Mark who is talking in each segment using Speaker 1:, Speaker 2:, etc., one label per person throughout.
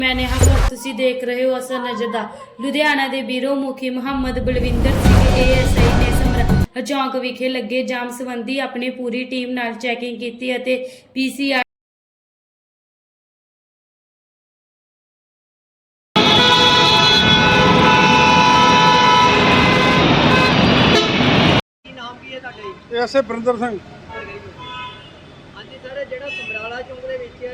Speaker 1: ਮੈਂ ਨੇਹਾ ਭਗਤ ਤੁਸੀਂ ਦੇਖ ਰਹੇ ਹੋ ਅਸਰ ਨਜ਼ਰ ਦਾ। ਲੁਧਿਆਣਾ ਦੇ ਬੀਰੋ ਮੁਖੀ ਮੁਹੰਮਦ ਬਲਵਿੰਦਰ ਸਿੰਘ ਏਐਸਆਈ ਨੇ ਸਮਰਾ ਚੌਂਕ ਵਿਖੇ ਲੱਗੇ ਜਾਮ ਸੰਬੰਧੀ ਆਪਣੀ ਪੂਰੀ ਟੀਮ ਨਾਲ ਚੈਕਿੰਗ ਕੀਤੀ ਅਤੇ ਪੀਸੀਆਰ
Speaker 2: ਕੀ ਨਾਮ ਕੀ ਹੈ ਤੁਹਾਡਾ ਜੀ?
Speaker 3: ਐਸੇ ਬਰਿੰਦਰ ਸਿੰਘ।
Speaker 2: ਹਾਂਜੀ ਸਰ ਜਿਹੜਾ ਸਮਰਾਲਾ ਚੌਂਕ ਦੇ ਵਿੱਚ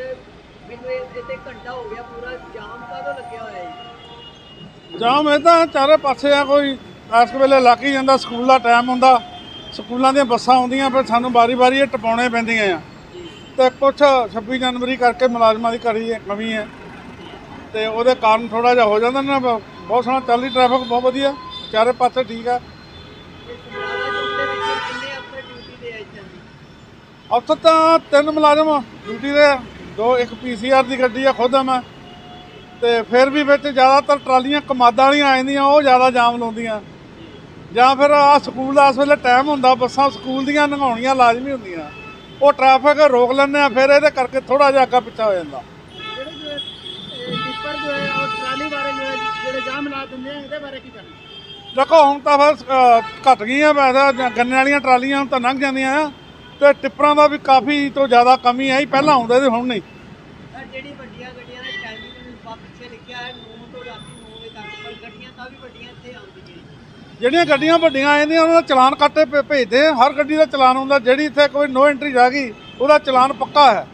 Speaker 2: ਮੈਨੂੰ ਇਹ- ਇੱਥੇ ਘੰਟਾ ਹੋ ਗਿਆ ਪੂਰਾ ਜਾਮ ਕਾਹਦੋਂ ਲੱਗਿਆ ਹੋਇਆ ਹੈ
Speaker 3: ਜਾਮ ਇਹ ਤਾਂ ਚਾਰੇ ਪਾਸੇ ਆ ਕੋਈ ਇਸ ਵੇਲੇ ਲੱਗ ਹੀ ਜਾਂਦਾ ਸਕੂਲ ਦਾ ਟਾਈਮ ਹੁੰਦਾ। ਸਕੂਲਾਂ ਦੀਆਂ ਬੱਸਾਂ ਆਉਂਦੀਆਂ ਫਿਰ ਸਾਨੂੰ ਵਾਰੀ-ਵਾਰੀ ਇਹ ਟਪਾਉਣੇ ਪੈਂਦੀਆਂ ਆ। ਤੇ ਕੁਝ 26 ਜਨਵਰੀ ਕਰਕੇ ਮੁਲਾਜ਼ਮਾਂ ਦੀ ਕਰੀ ਕਮੀ ਹੈ। ਤੇ ਉਹਦੇ ਕਾਰਨ ਥੋੜਾ ਜਿਹਾ ਹੋ ਜਾਂਦਾ ਨਾ ਬਹੁਤ ਸੋਹਣਾ ਚੱਲ ਰਹੀ ਟ੍ਰੈਫਿਕ ਬਹੁਤ ਵਧੀਆ। ਚਾਰੇ ਪਾਸੇ ਠੀਕ ਆ।
Speaker 2: ਅਫਸਰ ਤਾਂ
Speaker 3: ਤਿੰਨ ਮੁਲਾਜ਼ਮ ਡਿਊਟੀ ਦੇ ਆ। ਦੋ ਇੱਕ ਪੀਸੀਆਰ ਦੀ ਗੱਡੀ ਆ ਖੁਦ ਆ ਮੈਂ। ਤੇ ਫਿਰ ਵੀ ਵਿੱਚ ਜ਼ਿਆਦਾਤਰ ਟਰਾਲੀਆਂ ਕਮਾਦਾਂ ਵਾਲੀਆਂ ਆ ਜਾਂਦੀਆਂ ਉਹ ਜ਼ਿਆਦਾ ਜਾਮ ਲਾਉਂਦੀਆਂ। ਜਾਂ ਫਿਰ ਆ ਸਕੂਲ ਦਾ ਇਸ ਵੇਲੇ ਟਾਈਮ ਹੁੰਦਾ ਬੱਸਾਂ ਸਕੂਲ ਦੀਆਂ ਲੰਘਾਉਣੀਆਂ ਲਾਜ਼ਮੀ ਹੁੰਦੀਆਂ। ਉਹ ਟ੍ਰੈਫਿਕ ਰੋਕ ਲੈਂਦੇ ਆ ਫਿਰ ਇਹਦੇ ਕਰਕੇ ਥੋੜਾ ਜਿਹਾ ਅੱਗਾ ਪਿੱਛਾ ਹੋ ਜਾਂਦਾ।
Speaker 4: ਜਿਹੜੇ ਜੋ ਟਿੱਪਰ ਜੋ ਹੈ ਔਰ ਟਰਾਲੀ ਵਾਲੇ ਜੋ ਹੈ ਜਿਹੜੇ ਜਾਮ ਲਾ ਦਿੰਦੇ ਆ ਇਹਦੇ ਬਾਰੇ ਕੀ ਕਰਨਾ
Speaker 3: ਦੇਖੋ ਹੁਣ ਤਾਂ ਫਿਰ ਘਟ ਗਈਆਂ ਵੈਸੇ ਜਾਂ ਗੰਨੇ ਵਾਲੀਆਂ ਟਰਾਲੀਆਂ ਹੁਣ ਤਾਂ ਲੰਘ ਜਾਂਦੀਆਂ ਆ। ਤੇ ਟਿੱਪਰਾਂ ਦਾ ਵੀ ਕਾਫੀ ਤੋਂ ਜ਼ਿਆਦਾ ਕਮੀ ਆਈ ਪਹਿਲਾਂ ਆਉਂਦੇ ਤੇ ਹੁਣ ਨਹੀਂ।
Speaker 2: ਜਿਹੜੀ ਵੱਡੀਆਂ ਗੱਡੀਆਂ ਦਾ ਟਾਈਮਿੰਗ ਬਾ ਪਿੱਛੇ ਲਿਖਿਆ ਹੈ 9 ਤੋਂ ਰਾਤੀ 9 ਵਜੇ ਤੱਕ ਪਰ ਗੱਡੀਆਂ ਤਾਂ ਵੀ ਵੱਡੀਆਂ ਇੱਥੇ ਆਉਂਦੀਆਂ
Speaker 3: ਜਿਹੜੀਆਂ ਗੱਡੀਆਂ ਵੱਡੀਆਂ ਆ ਜਾਂਦੀਆਂ ਉਹਨਾਂ ਦਾ ਚਲਾਨ ਕੱਟੇ ਭੇਜਦੇ ਆ। ਹਰ ਗੱਡੀ ਦਾ ਚਲਾਨ ਹੁੰਦਾ ਜਿਹੜੀ ਇੱਥੇ ਕੋਈ ਨੋ ਐਂਟਰੀ ਜਾ ਗਈ ਉਹਦਾ ਚਲਾਨ ਪੱਕਾ ਹੈ।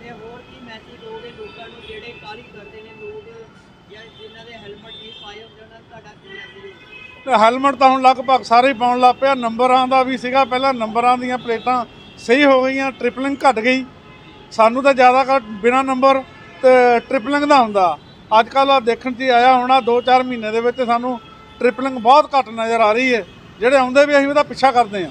Speaker 2: ਤੇ ਹੋਰ ਕੀ ਮੈਸੇਜ ਦੋਗੇ ਲੋਕਾਂ ਨੂੰ ਜਿਹੜੇ ਕਾਲੀ ਕਰਦੇ ਨੇ ਲੋਕ ਜਾਂ ਜਿਨ੍ਹਾਂ ਦੇ ਹੈਲਮਟ ਨਹੀਂ ਪਾਏ ਹੁੰਦੇ ਉਹਨਾਂ
Speaker 3: ਤੇ ਹੈਲਮਟ ਤਾਂ ਹੁਣ ਲਗਭਗ ਸਾਰੇ ਹੀ ਪਾਉਣ ਲੱਗ ਪਿਆ। ਨੰਬਰਾਂ ਦਾ ਵੀ ਸੀਗਾ। ਪਹਿਲਾਂ ਨੰਬਰਾਂ ਦੀਆਂ ਪਲੇਟਾਂ ਸਹੀ ਹੋ ਗਈਆਂ ਟ੍ਰਿਪਲਿੰਗ ਘਟ ਗਈ। ਸਾਨੂੰ ਤਾਂ ਜ਼ਿਆਦਾ ਘੱਟ ਬਿਨਾ ਨੰਬਰ ਤੇ ਟ੍ਰਿਪਲਿੰਗ ਦਾ ਹੁੰਦਾ। ਅੱਜ ਕੱਲ੍ਹ ਦੇਖਣ 'ਚ ਆਇਆ ਹੋਣਾ 2-4 ਮਹੀਨੇ ਦੇ ਵਿੱਚ ਸਾਨੂੰ ਟ੍ਰਿਪਲਿੰਗ ਬਹੁਤ ਘੱਟ ਨਜ਼ਰ ਆ ਰਹੀ ਹੈ। ਜਿਹੜੇ ਆਉਂਦੇ ਵੀ ਅਸੀਂ ਉਹਦਾ ਪਿੱਛਾ ਕਰਦੇ ਹਾਂ।